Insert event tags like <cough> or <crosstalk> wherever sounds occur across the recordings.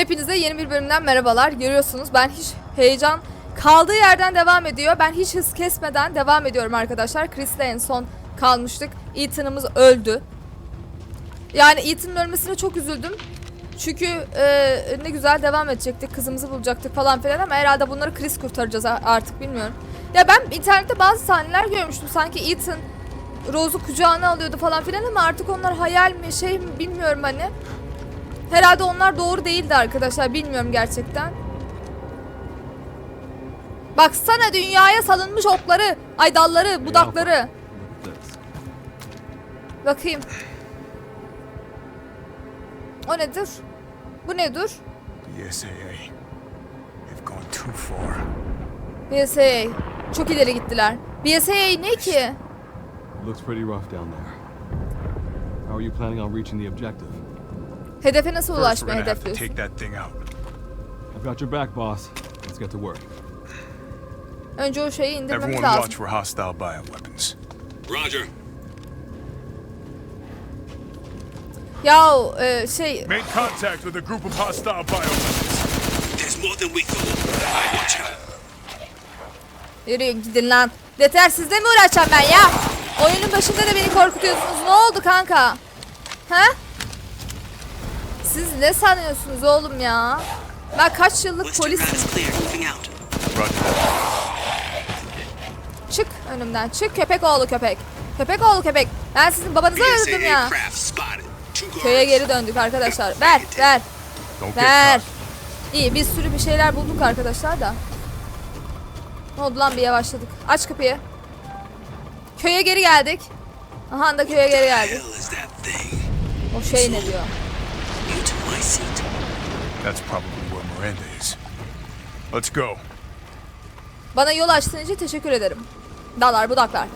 Hepinize yeni bir bölümden merhabalar. Görüyorsunuz ben hiç heyecan kaldığı yerden devam ediyor. Ben hiç hız kesmeden devam ediyorum arkadaşlar. Chris'le en son kalmıştık. Ethan'ımız öldü. Yani Ethan'ın ölmesine çok üzüldüm. Çünkü e, ne güzel devam edecektik. Kızımızı bulacaktık falan filan ama herhalde bunları Chris kurtaracağız artık bilmiyorum. Ya ben internette bazı sahneler görmüştüm. Sanki Ethan Rose'u kucağına alıyordu falan filan ama artık onlar hayal mi şey mi bilmiyorum hani. Herhalde onlar doğru değildi arkadaşlar. Bilmiyorum gerçekten. Baksana dünyaya salınmış okları, ay dalları, budakları. Bakayım. O nedir? Bu nedir? The SAA. They've gone too far. BSAA. Çok ileri gittiler. BSAA ne ki? Looks pretty rough down there. How are you planning on reaching the objective? Hedefe nasıl ulaşmayı hedefliyorsun? take that thing out. I've got your back, boss. Let's get to work. Önce o şeyi indirmemiz Everyone lazım. watch for hostile bioweapons. Roger. Ya e, şey Made contact with a group of hostile bioweapons. There's more than we thought. Watch out. yürüyün gidin lan. Yeter sizle mi uğraşacağım ben ya? Oyunun başında da beni korkutuyorsunuz. Ne oldu kanka? Ha? Siz ne sanıyorsunuz oğlum ya? Ben kaç yıllık polisim. Çık önümden. Çık köpek oğlu köpek. Köpek oğlu köpek. Ben sizin babanızı öldürdüm ya. Köye geri döndük arkadaşlar. Ver ver ver. İyi bir sürü bir şeyler bulduk arkadaşlar da. Ne oldu lan bir yavaşladık. Aç kapıyı. Köye geri geldik. Aha da köye geri geldik. O şey ne diyor? My seat. That's probably where Miranda is. Let's go. Bana yol açtığın için teşekkür ederim. Dallar budaklar.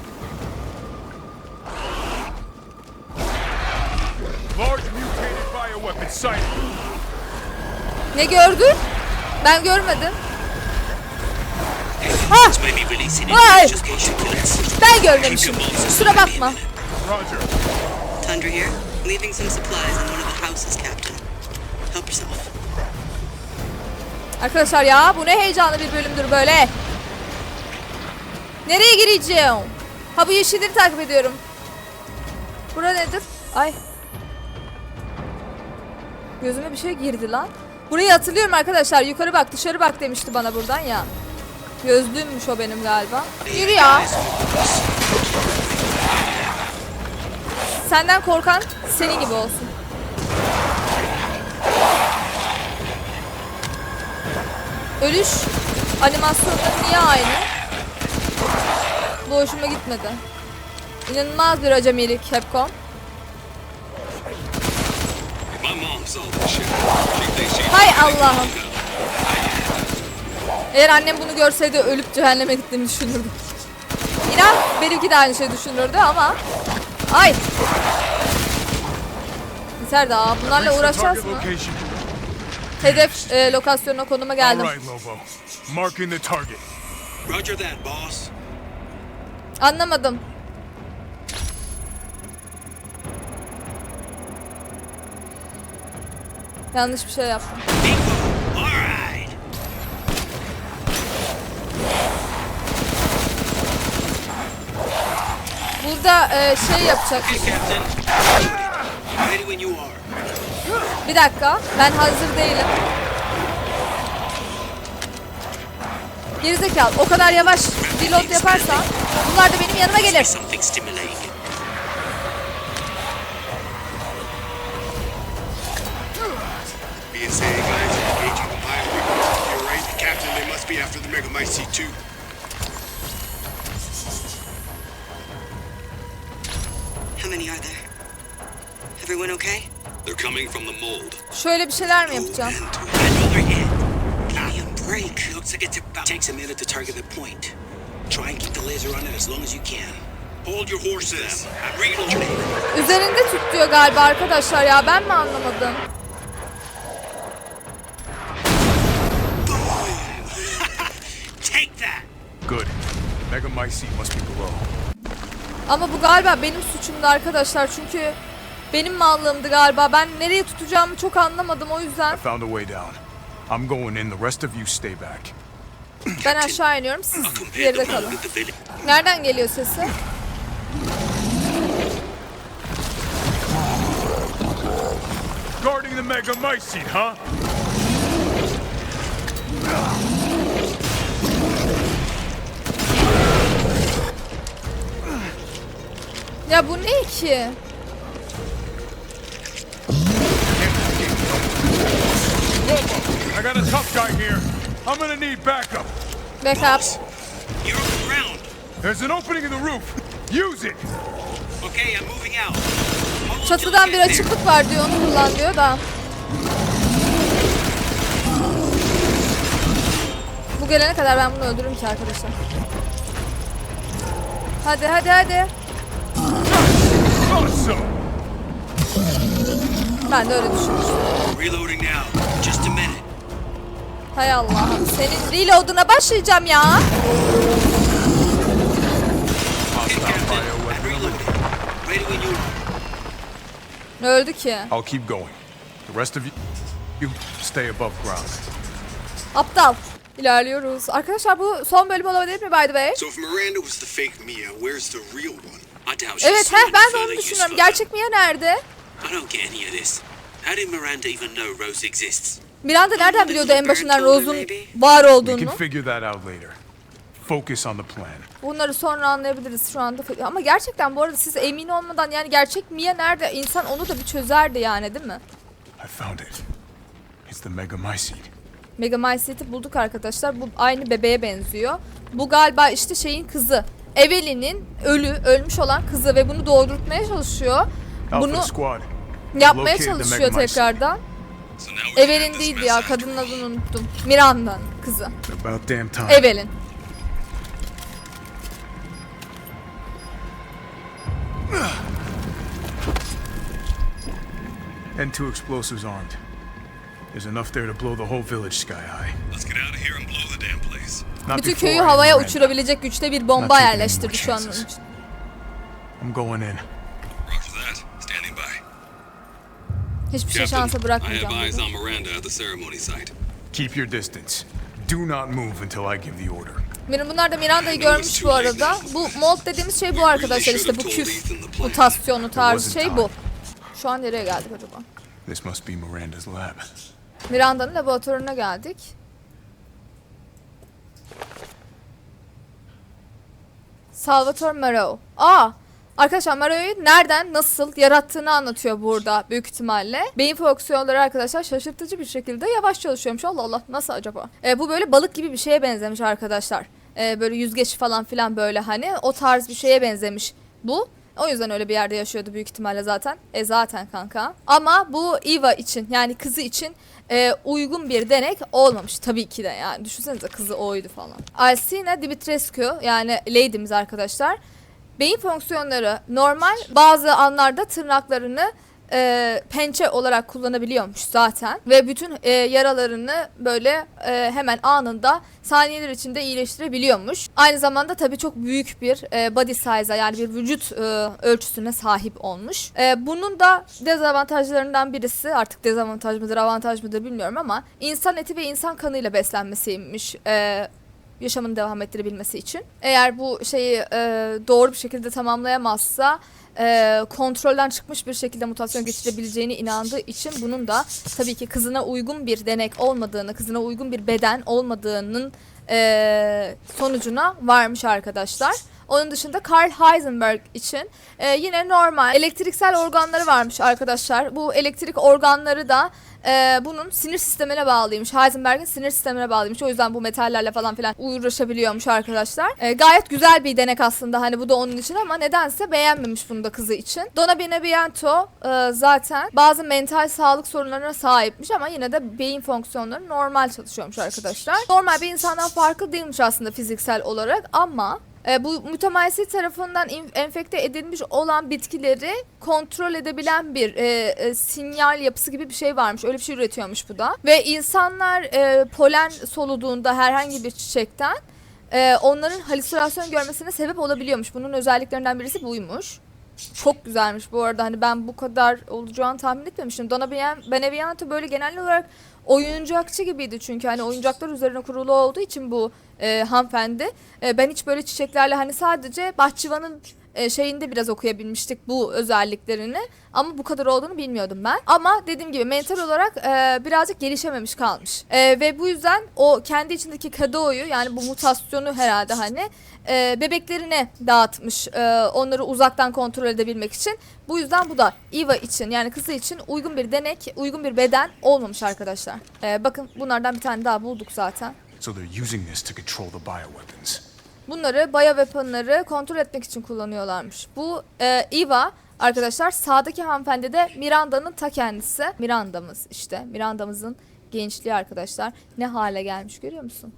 Large mutated bioweapon sighted. Ne gördün? Ben görmedim. Case you kill it. Ben görmemişim. Kusura bakma. Roger. Tundra here. Leaving some supplies in one of the houses, Captain. Yourself. Arkadaşlar ya bu ne heyecanlı bir bölümdür böyle. Nereye gireceğim? Ha bu yeşilleri takip ediyorum. Bura nedir? Ay. Gözüme bir şey girdi lan. Burayı hatırlıyorum arkadaşlar. Yukarı bak dışarı bak demişti bana buradan ya. Gözlüğümmüş o benim galiba. Yürü ya. Senden korkan senin gibi olsun. Ölüş animasyonları niye aynı? Bu hoşuma gitmedi. İnanılmaz bir acemilik Capcom. Hay Allah'ım. Eğer annem bunu görseydi ölüp cehenneme gittiğimi düşünürdü. İnan benimki de aynı şey düşünürdü ama. Ay. Yeter daha bunlarla uğraşacağız mı? Hedef e, lokasyonuna konuma All geldim. right, Lobo. Marking the target. Roger that, boss. Anlamadım. Yanlış bir şey yaptım. Burada e, şey yapacak. Bir dakika. Ben hazır değilim. Gerizekalı. O kadar yavaş reload yaparsan bunlar da benim yanıma gelir. How many are there? Everyone okay? They're coming from the mold. Şöyle bir şeyler mi yapacağım? Break. Looks like it's about takes a minute to target the point. Try and keep the laser on it as long as you can. Hold your horses. I'm reloading. Üzerinde tut diyor galiba arkadaşlar ya. Ben mi anlamadım? <laughs> Take that. Good. Megamycete must be below. Ama bu galiba benim suçumdu arkadaşlar. Çünkü Benim mallığımdı galiba. Ben nereye tutacağımı çok anlamadım o yüzden. I found a way down. I'm going in. The rest of you stay back. Ben aşağı iniyorum. Siz geride kalın. Nereden geliyor sesi? Guarding the Mega Mycete, huh? Ya bu ne ki? Got a tough guy here. I'm gonna need backup. Backup. You're on the ground. There's an opening in the roof. Use it. Okay, I'm moving out. Çatıdan bir açıklık var diyor onu kullan diyor da. Bu gelene kadar ben bunu öldürürüm ki arkadaşlar. Hadi hadi hadi. Ben de öyle düşünmüştüm. Reloading now. Just a minute. Hay Allah'ım senin reload'una başlayacağım ya. Ne öldü ki? I'll keep going. The rest of you, you stay above ground. Aptal. İlerliyoruz. Arkadaşlar bu son bölüm olabilir mi by the way? So if Miranda was the fake Mia, where's the real one? I doubt she's Evet heh ben de onu düşünüyorum. Gerçek Mia nerede? I don't get any of this. How did Miranda even know Rose exists? Miranda nereden biliyordu en başından Rose'un var We can olduğunu? figure that out later. Focus on the plan. Bunları sonra anlayabiliriz şu anda. Ama gerçekten bu arada siz emin olmadan yani gerçek Mia nerede? İnsan onu da bir çözerdi yani değil mi? I found it. It's the Mega Mycete. Megamycet'i bulduk arkadaşlar. Bu aynı bebeğe benziyor. Bu galiba işte şeyin kızı. Evelyn'in ölü, ölmüş olan kızı ve bunu doğurtmaya çalışıyor. Bunu Squad. yapmaya located the çalışıyor Megamycete. tekrardan. Evelyn değildi ya, kadının adını unuttum. Miranda'nın kızı. About damn time. Evelyn. And two explosives armed. There's enough there to blow the whole village sky high. Let's get out of here and blow the damn place. Not Bütün before köyü havaya uçurabilecek güçte bir Not bomba yerleştirdi şu an. I'm going in. Hiçbir şey şansa I bırakmayacağım. have eyes dedi. on Miranda at the ceremony site. Keep your distance. Do not move until I give the order. Mir- Bunlar da Miranda'yı görmüş bu arada. Bu mold dediğimiz şey bu arkadaşlar işte bu küf mutasyonu tarzı şey bu. Şu an nereye geldik acaba? This must be Miranda's lab. Miranda'nın laboratuvarına geldik. Salvatore Marot. Aa! Arkadaşlar Maro'yu nereden, nasıl yarattığını anlatıyor burada büyük ihtimalle. Beyin fonksiyonları arkadaşlar şaşırtıcı bir şekilde yavaş çalışıyormuş. Allah Allah nasıl acaba? Ee, bu böyle balık gibi bir şeye benzemiş arkadaşlar. Ee, böyle yüzgeç falan filan böyle hani o tarz bir şeye benzemiş bu. O yüzden öyle bir yerde yaşıyordu büyük ihtimalle zaten. E zaten kanka. Ama bu Eva için yani kızı için e, uygun bir denek olmamış tabii ki de yani. Düşünsenize kızı oydu falan. Alcina Dimitrescu yani Lady'miz arkadaşlar. Beyin fonksiyonları normal bazı anlarda tırnaklarını e, pençe olarak kullanabiliyormuş zaten ve bütün e, yaralarını böyle e, hemen anında saniyeler içinde iyileştirebiliyormuş. Aynı zamanda tabii çok büyük bir e, body size'a yani bir vücut e, ölçüsüne sahip olmuş. E, bunun da dezavantajlarından birisi artık dezavantaj mıdır avantaj mıdır bilmiyorum ama insan eti ve insan kanıyla beslenmesiymiş. E, yaşamını devam ettirebilmesi için. Eğer bu şeyi e, doğru bir şekilde tamamlayamazsa e, kontrolden çıkmış bir şekilde mutasyon geçirebileceğine inandığı için bunun da tabii ki kızına uygun bir denek olmadığını, kızına uygun bir beden olmadığının e, sonucuna varmış arkadaşlar. Onun dışında Carl Heisenberg için e, yine normal elektriksel organları varmış arkadaşlar. Bu elektrik organları da e, bunun sinir sistemine bağlıymış. Heisenberg'in sinir sistemine bağlıymış. O yüzden bu metallerle falan filan uğraşabiliyormuş arkadaşlar. E, gayet güzel bir denek aslında hani bu da onun için ama nedense beğenmemiş bunu da kızı için. Donna Beneviento e, zaten bazı mental sağlık sorunlarına sahipmiş ama yine de beyin fonksiyonları normal çalışıyormuş arkadaşlar. Normal bir insandan farklı değilmiş aslında fiziksel olarak ama e, bu mütemaisit tarafından enfekte edilmiş olan bitkileri kontrol edebilen bir e, e, sinyal yapısı gibi bir şey varmış. Öyle bir şey üretiyormuş bu da. Ve insanlar e, polen soluduğunda herhangi bir çiçekten e, onların halüsinasyon görmesine sebep olabiliyormuş. Bunun özelliklerinden birisi buymuş. Çok güzelmiş bu arada. Hani ben bu kadar olacağını tahmin etmemiştim. Donna Bene- Beneviento böyle genel olarak oyuncakçı gibiydi çünkü hani oyuncaklar üzerine kurulu olduğu için bu e, hanımefendi. E, ben hiç böyle çiçeklerle hani sadece bahçıvanın e, şeyinde biraz okuyabilmiştik bu özelliklerini. Ama bu kadar olduğunu bilmiyordum ben. Ama dediğim gibi mental olarak e, birazcık gelişememiş kalmış. E, ve bu yüzden o kendi içindeki kadoyu yani bu mutasyonu herhalde hani e, bebeklerine dağıtmış. E, onları uzaktan kontrol edebilmek için. Bu yüzden bu da Eva için yani kızı için uygun bir denek, uygun bir beden olmamış arkadaşlar. E, bakın bunlardan bir tane daha bulduk zaten. So they're using this to control the bioweapons. Bunları bioweaponları kontrol etmek için kullanıyorlarmış. Bu e, Eva arkadaşlar sağdaki hanımefendi de Miranda'nın ta kendisi. Miranda'mız işte. Miranda'mızın gençliği arkadaşlar. Ne hale gelmiş görüyor musun?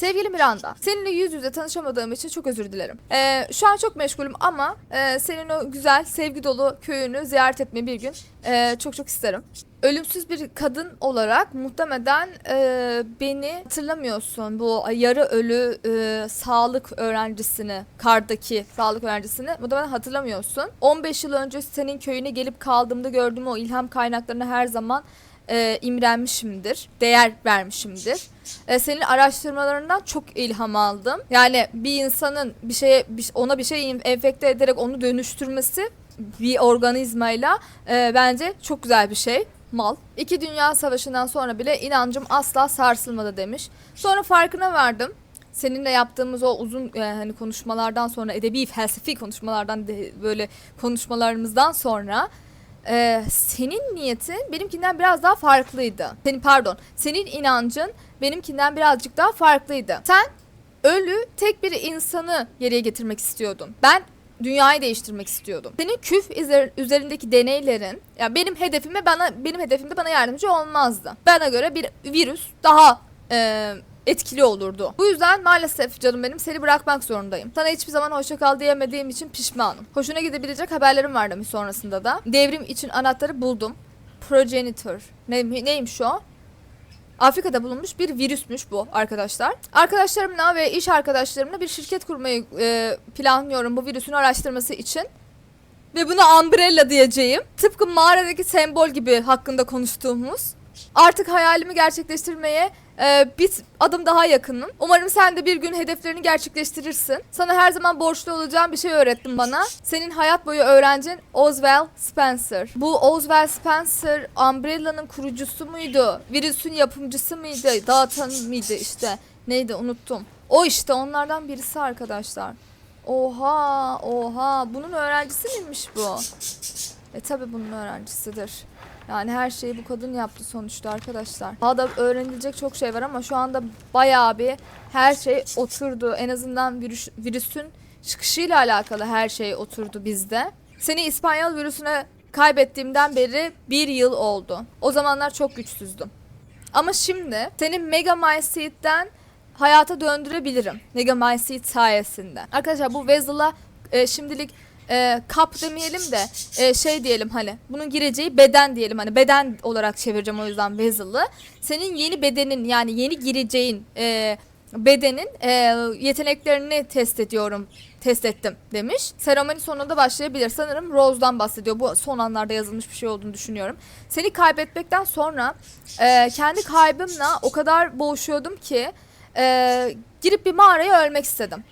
Sevgili Miranda, seninle yüz yüze tanışamadığım için çok özür dilerim. Ee, şu an çok meşgulüm ama e, senin o güzel, sevgi dolu köyünü ziyaret etmeyi bir gün e, çok çok isterim. Ölümsüz bir kadın olarak muhtemelen e, beni hatırlamıyorsun. Bu yarı ölü e, sağlık öğrencisini, kardaki sağlık öğrencisini muhtemelen hatırlamıyorsun. 15 yıl önce senin köyüne gelip kaldığımda gördüğüm o ilham kaynaklarına her zaman e, imrenmişimdir, değer vermişimdir. E, senin araştırmalarından çok ilham aldım. Yani bir insanın bir şeye ona bir şey enfekte ederek onu dönüştürmesi bir organizmayla e, bence çok güzel bir şey. Mal. İki Dünya Savaşı'ndan sonra bile inancım asla sarsılmadı demiş. Sonra farkına vardım. Seninle yaptığımız o uzun e, hani konuşmalardan sonra edebi felsefi konuşmalardan de, böyle konuşmalarımızdan sonra e, senin niyetin benimkinden biraz daha farklıydı. Senin pardon, senin inancın benimkinden birazcık daha farklıydı. Sen ölü tek bir insanı geriye getirmek istiyordun. Ben dünyayı değiştirmek istiyordum. Senin küf üzer- üzerindeki deneylerin ya benim hedefime bana benim hedefimde bana yardımcı olmazdı. Bana göre bir virüs daha e, etkili olurdu. Bu yüzden maalesef canım benim seni bırakmak zorundayım. Sana hiçbir zaman hoşça kal diyemediğim için pişmanım. Hoşuna gidebilecek haberlerim var demiş sonrasında da. Devrim için anahtarı buldum. Progenitor. Ne, neymiş o? Afrika'da bulunmuş bir virüsmüş bu arkadaşlar. Arkadaşlarımla ve iş arkadaşlarımla bir şirket kurmayı e, planlıyorum bu virüsün araştırması için. Ve buna Umbrella diyeceğim. Tıpkı mağaradaki sembol gibi hakkında konuştuğumuz. Artık hayalimi gerçekleştirmeye e, bir adım daha yakınım. Umarım sen de bir gün hedeflerini gerçekleştirirsin. Sana her zaman borçlu olacağım bir şey öğrettin bana. Senin hayat boyu öğrencin Oswald Spencer. Bu Oswald Spencer Umbrella'nın kurucusu muydu? Virüsün yapımcısı mıydı? Dağıtan mıydı işte? Neydi unuttum. O işte onlardan birisi arkadaşlar. Oha oha bunun öğrencisi miymiş bu? E tabi bunun öğrencisidir. Yani her şeyi bu kadın yaptı sonuçta arkadaşlar. Daha da öğrenilecek çok şey var ama şu anda bayağı bir her şey oturdu. En azından virüs, virüsün çıkışıyla alakalı her şey oturdu bizde. Seni İspanyol virüsüne kaybettiğimden beri bir yıl oldu. O zamanlar çok güçsüzdüm. Ama şimdi seni Megamycet'ten hayata döndürebilirim. Megamycet sayesinde. Arkadaşlar bu Vezel'a e, şimdilik e, kap demeyelim de e, şey diyelim hani bunun gireceği beden diyelim hani beden olarak çevireceğim o yüzden Vezel'ı. Senin yeni bedenin yani yeni gireceğin e, bedenin e, yeteneklerini test ediyorum test ettim demiş. Seremoni sonunda başlayabilir. Sanırım Rose'dan bahsediyor. Bu son anlarda yazılmış bir şey olduğunu düşünüyorum. Seni kaybetmekten sonra e, kendi kaybımla o kadar boğuşuyordum ki e, girip bir mağaraya ölmek istedim.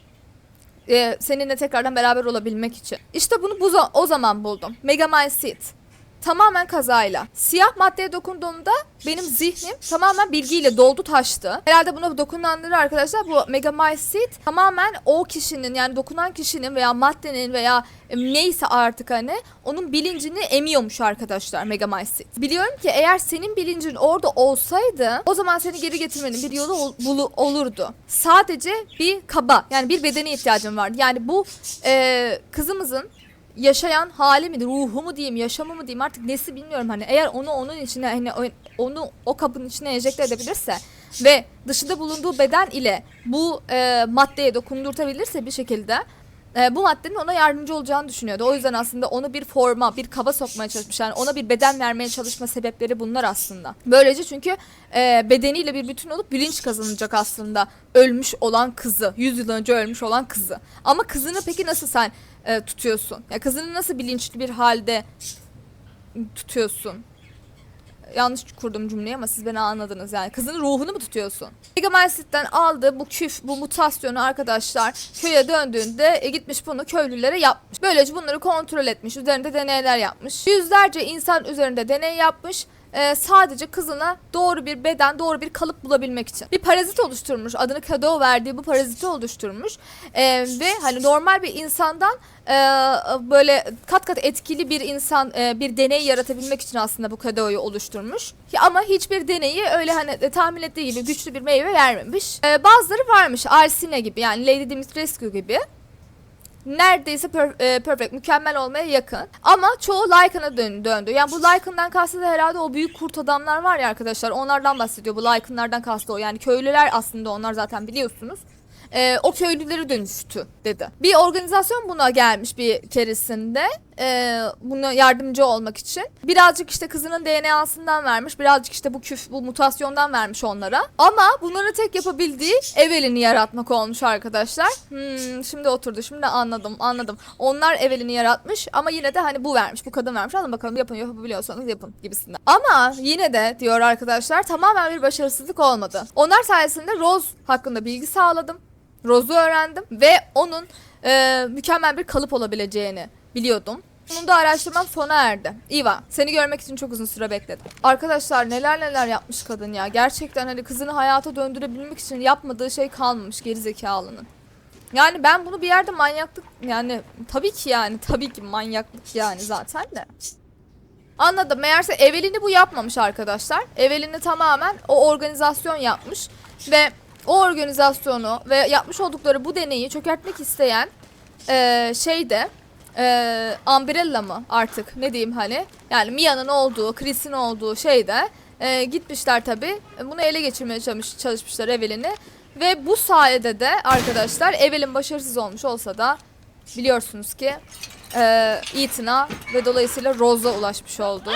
E, seninle tekrardan beraber olabilmek için. İşte bunu bu o zaman buldum. Megamycete. Tamamen kazayla. Siyah maddeye dokunduğumda benim zihnim tamamen bilgiyle doldu taştı. Herhalde buna dokunanları arkadaşlar bu Megamycete tamamen o kişinin yani dokunan kişinin veya maddenin veya e, neyse artık hani onun bilincini emiyormuş arkadaşlar Megamycete. Biliyorum ki eğer senin bilincin orada olsaydı o zaman seni geri getirmenin bir yolu ol- bulu- olurdu. Sadece bir kaba yani bir bedene ihtiyacım vardı. Yani bu e, kızımızın yaşayan hali mi ruhu mu diyeyim yaşamı mı diyeyim artık nesi bilmiyorum hani eğer onu onun içine hani onu o kabın içine enjekte edebilirse ve dışında bulunduğu beden ile bu e, maddeye dokundurtabilirse bir şekilde e, bu maddenin ona yardımcı olacağını düşünüyordu. O yüzden aslında onu bir forma, bir kaba sokmaya çalışmış. Yani ona bir beden vermeye çalışma sebepleri bunlar aslında. Böylece çünkü e, bedeniyle bir bütün olup bilinç kazanacak aslında ölmüş olan kızı. 100 yıl önce ölmüş olan kızı. Ama kızını peki nasıl sen e, tutuyorsun? Ya kızını nasıl bilinçli bir halde tutuyorsun? yanlış kurdum cümleyi ama siz beni anladınız yani. Kızın ruhunu mu tutuyorsun? Megamelsit'ten aldığı bu küf, bu mutasyonu arkadaşlar köye döndüğünde e, gitmiş bunu köylülere yapmış. Böylece bunları kontrol etmiş. Üzerinde deneyler yapmış. Yüzlerce insan üzerinde deney yapmış. E, sadece kızına doğru bir beden, doğru bir kalıp bulabilmek için. Bir parazit oluşturmuş. Adını Kado verdiği bu paraziti oluşturmuş. E, ve hani normal bir insandan e, böyle kat kat etkili bir insan e, bir deney yaratabilmek için aslında bu Kado'yu oluşturmuş. Ama hiçbir deneyi öyle hani e, tahmin ettiği gibi güçlü bir meyve vermemiş. E, bazıları varmış. Alsine gibi yani Lady Dimitrescu gibi neredeyse per- e, perfect, mükemmel olmaya yakın. Ama çoğu Lycan'a dön- döndü. Yani bu Lycan'dan kastı da herhalde o büyük kurt adamlar var ya arkadaşlar. Onlardan bahsediyor. Bu Lycan'lardan kastı o. Yani köylüler aslında onlar zaten biliyorsunuz. E, o köylüleri dönüştü dedi. Bir organizasyon buna gelmiş bir keresinde. E, buna yardımcı olmak için. Birazcık işte kızının DNA'sından vermiş. Birazcık işte bu küf, bu mutasyondan vermiş onlara. Ama bunların tek yapabildiği Evelyn'i yaratmak olmuş arkadaşlar. Hmm, şimdi oturdu. Şimdi anladım. Anladım. Onlar Evelyn'i yaratmış ama yine de hani bu vermiş. Bu kadın vermiş. Alın bakalım yapın yapabiliyorsanız yapın gibisinden. Ama yine de diyor arkadaşlar tamamen bir başarısızlık olmadı. Onlar sayesinde Rose hakkında bilgi sağladım. Rose'u öğrendim ve onun e, mükemmel bir kalıp olabileceğini biliyordum. Bunun da araştırmam sona erdi. Iva, seni görmek için çok uzun süre bekledim. Arkadaşlar neler neler yapmış kadın ya. Gerçekten hani kızını hayata döndürebilmek için yapmadığı şey kalmamış gerizekalının. Yani ben bunu bir yerde manyaklık yani tabii ki yani <laughs> tabii ki manyaklık yani zaten de. Anladım. Meğerse Evelyn'i bu yapmamış arkadaşlar. Evelyn'i tamamen o organizasyon yapmış ve o organizasyonu ve yapmış oldukları bu deneyi çökertmek isteyen eee şey de eee Umbrella mı artık ne diyeyim hani yani Mia'nın olduğu, Chris'in olduğu şeyde eee gitmişler tabi bunu ele geçirmeye çalış, çalışmışlar Evelyn'i ve bu sayede de arkadaşlar Evelyn başarısız olmuş olsa da biliyorsunuz ki eee Ethan'a ve dolayısıyla Rose'a ulaşmış oldu.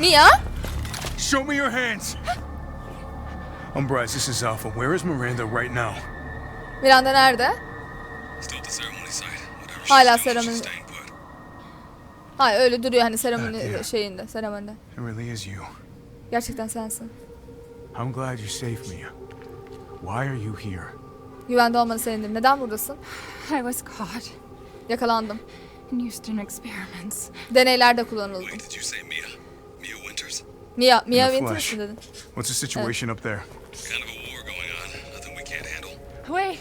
Mia? Show me your hands! Umbrise, this is Alpha. Where is Miranda right now? Miranda nerede? Still at the ceremony site. Hala put. Hayır öyle duruyor hani seremoni Evet, ya. şeyinde, seremonide. It really is you. Gerçekten sensin. I'm glad you saved me. Why are you here? Güvende olmanı sevindim. Neden buradasın? I was caught Yakalandım. and used in experiments. Deneylerde kullanıldım. Wait, did you say Mia? Mia Winters? Mia, Mia Winters mi dedin? What's the situation up there? Kind of a war going on. Nothing we can't handle. Wait!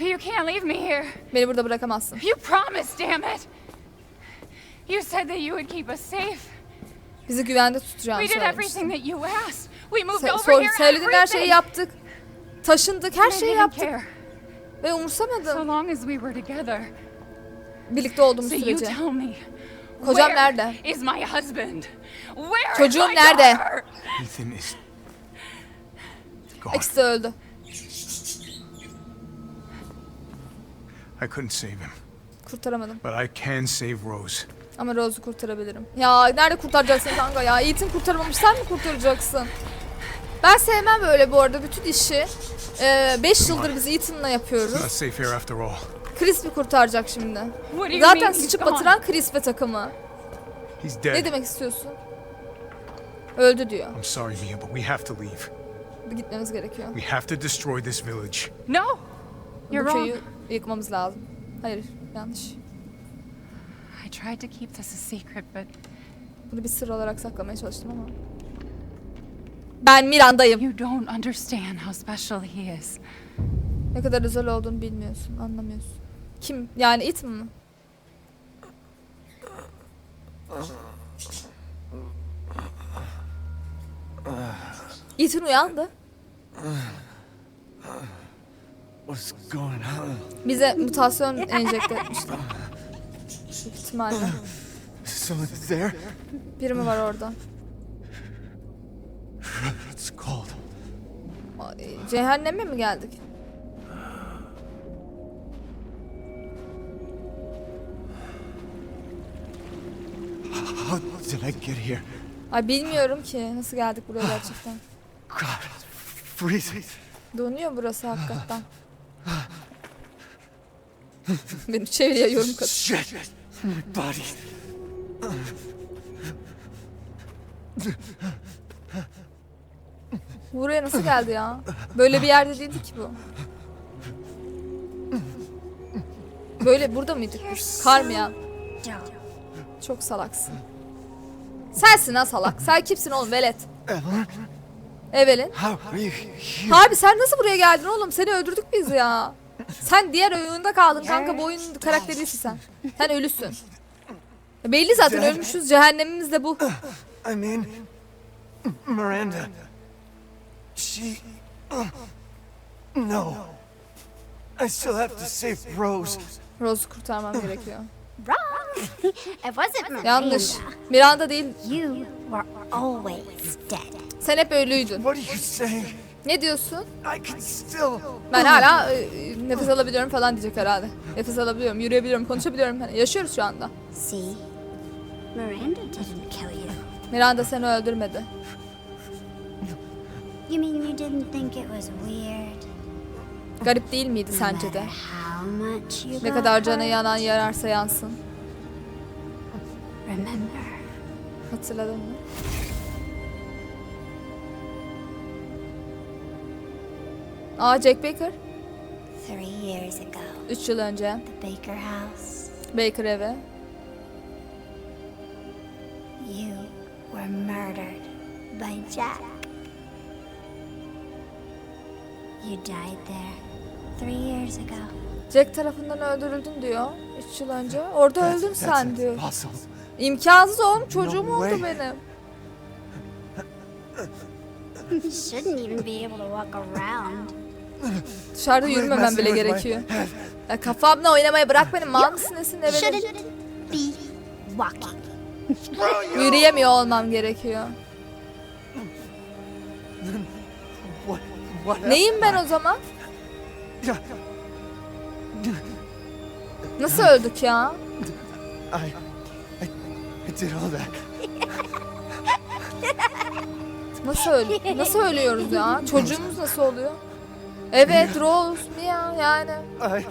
You can't leave me here. Beni burada bırakamazsın. You promised, damn it! You said that you would keep us safe. Bizi güvende tutacağını We did everything that you asked. We moved Se- over here. söylediğin her şeyi yaptık. Taşındık, her şeyi didn't yaptık. care. Ve So umursamadım long as we were together. birlikte olduğumuz So you tell me. Kocam nerede? is my husband? Where Çocuğum nerede? Ethan is gone. De öldü. I couldn't save him, Kurtaramadım. but I can save Rose. Ama Rose'u kurtarabilirim. Ya nerede kurtaracaksın kanka ya? Ethan kurtarmamış sen mi kurtaracaksın? Ben sevmem böyle bu arada bütün işi. 5 yıldır biz Ethan'la yapıyoruz. Not safe here after all. Crisp'i kurtaracak şimdi. What do you Zaten mean he's sıçıp batıran Crisp ve takımı. He's dead. Ne demek istiyorsun? Öldü diyor. I'm sorry, Mia, but we have to leave. Gitmemiz gerekiyor. We have to destroy this village. No! You're wrong. Yıkmamız lazım. Hayır, yanlış. I tried to keep this a secret, but Bunu bir sır olarak saklamaya çalıştım ama. Ben Miranda'yım. you don't understand how special he is. Ne kadar özel olduğunu bilmiyorsun, anlamıyorsun. Kim? Yani Ethan mı? Ethan uyandı. Bize mutasyon enjekte etmişler. Büyük ihtimalle. Biri mi var orada? Cehenneme mi geldik? How did I get here? Ay bilmiyorum ki nasıl geldik buraya gerçekten. Donuyor burası hakikaten. Benim çevreye yorum kat. Shit. My body. Buraya nasıl geldi ya? Böyle bir yerde değildi ki bu. Böyle burada mıydık biz? Kar mı ya? Çok salaksın. Sensin ha salak. Sen kimsin oğlum velet? Evelyn. Here? Harbi sen nasıl buraya geldin oğlum? Seni öldürdük biz ya. Sen diğer oyunda kaldın kanka. Bu oyunun karakteri değilsin sen. Sen ölüsün. Belli zaten ölmüşüz. Cehennemimiz de bu. I mean, Miranda. She. No. I still have to save Rose. Rose'u kurtarmam gerekiyor. Wrong. it wasn't Miranda. Yanlış. Miranda değil. You were always dead. Sen hep ölüydün. What are you saying? Ne diyorsun? I can still. Ben hala e, nefes alabiliyorum falan diyecek herhalde. Nefes alabiliyorum, yürüyebiliyorum, konuşabiliyorum. Hani yaşıyoruz şu anda. See? Miranda didn't kill you. Miranda seni öldürmedi. You mean you didn't think it was weird? Garip değil miydi No sence de? Ne kadar canı yanan yararsa yansın. Remember, Hatırladın mı? Aa Jack Baker. three years ago, 3 yıl önce. the Baker house, Baker evi. you were murdered by Jack. You died there three years ago. Jack tarafından öldürüldün diyor. 3 yıl önce. Orada öldün sen diyor. Impossible. İmkansız oğlum çocuğum No oldu way. benim. You shouldn't even be able to walk around. Dışarıda yürümemem bile gerekiyor. Ya kafamla oynamayı bırak beni mal mısın nesin eve Shouldn't be walking. Yürüyemiyor olmam gerekiyor. Neyim ben o zaman? Nasıl öldük ya? I, I, I did all that. Nasıl öl Nasıl ölüyoruz ya? Çocuğumuz nasıl oluyor? Evet Rose Mia yani. I,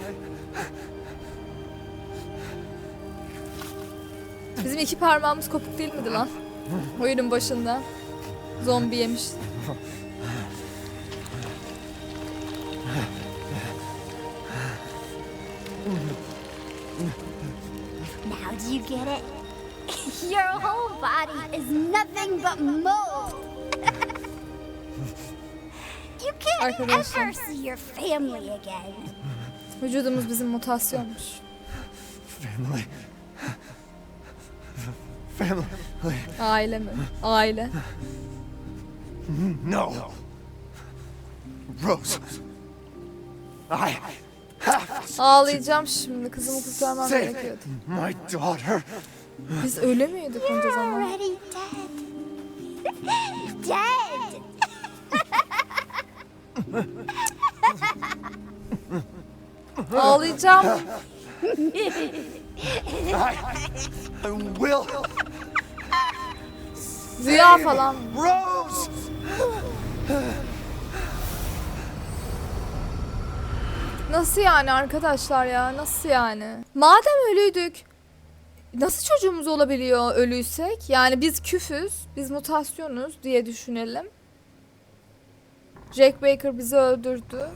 Bizim iki parmağımız kopuk değil miydi lan? Oyunun başında. Zombi yemiş. Now do you get it? <laughs> Your whole body is nothing but mold. You can't Arkadaşlar. ever see your family again. Vücudumuz bizim mutasyonmuş. family. Family. Aile mi? Aile. No. Rose. I Ağlayacağım şimdi. Kızımı kurtarmam gerekiyordu. my daughter. Biz ölü müydük onca zaman? Already dead. <laughs> Ağlayacağım. I will. Rüya falan. Rose. Nasıl yani arkadaşlar ya? Nasıl yani? Madem ölüydük nasıl çocuğumuz olabiliyor ölüysek? Yani biz küfüz, biz mutasyonuz diye düşünelim. Jack Baker bizi öldürdü.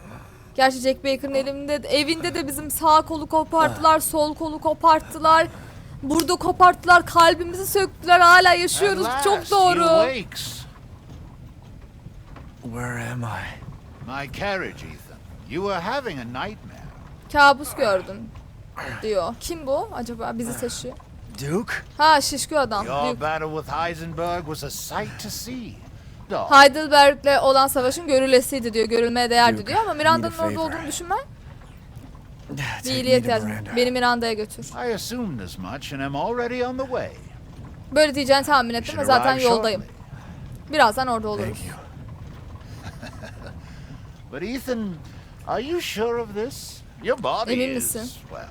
Gerçi Jack Baker'ın elinde, evinde de bizim sağ kolu koparttılar, sol kolu koparttılar. Burada koparttılar, kalbimizi söktüler, hala yaşıyoruz. Çok doğru. Where am I? My carriage, Ethan. You were having a nightmare. Kabus gördüm diyor. Kim bu acaba bizi taşıyor? Duke? Ha şişko adam. Your Büyük. battle with Heisenberg was a sight to see. Heidelberg'le olan savaşın görülesiydi diyor. Görülmeye değerdi diyor ama Miranda'nın orada olduğunu düşünmem. Bir iyiliğe ihtiyacım. Miranda. Beni Miranda'ya götür. I assumed as much and am already on the way. Böyle diyeceğini tahmin ettim ve zaten yoldayım. Birazdan orada oluruz. <laughs> But Ethan, are you sure of this? Your body Emin is, misin? well,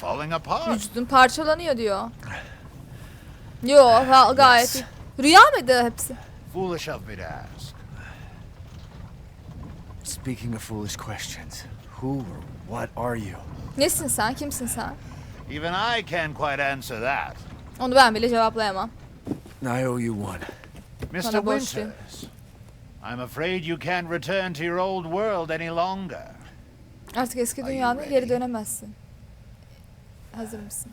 falling apart. Vücudun parçalanıyor diyor. Yo ha, gayet iyi. Rüya mıydı hepsi? Foolish of me to ask. Speaking of foolish questions, who or what are you? Nesin sen? Kimsin sen? Even I can't quite answer that. Onu ben bile cevaplayamam. I owe you one. Mr. Winters, I'm afraid you can't return to your old world any longer. Artık eski Are you dünyana geri dönemezsin. Hazır mısın?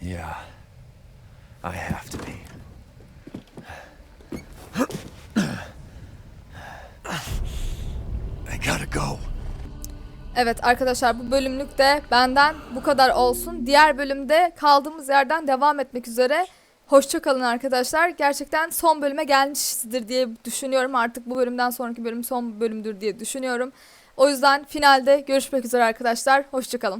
Yeah. I have to be. I gotta go. Evet arkadaşlar bu bölümlük de benden bu kadar olsun. Diğer bölümde kaldığımız yerden devam etmek üzere. Hoşçakalın arkadaşlar. Gerçekten son bölüme gelmişizdir diye düşünüyorum. Artık bu bölümden sonraki bölüm son bölümdür diye düşünüyorum. O yüzden finalde görüşmek üzere arkadaşlar. Hoşçakalın.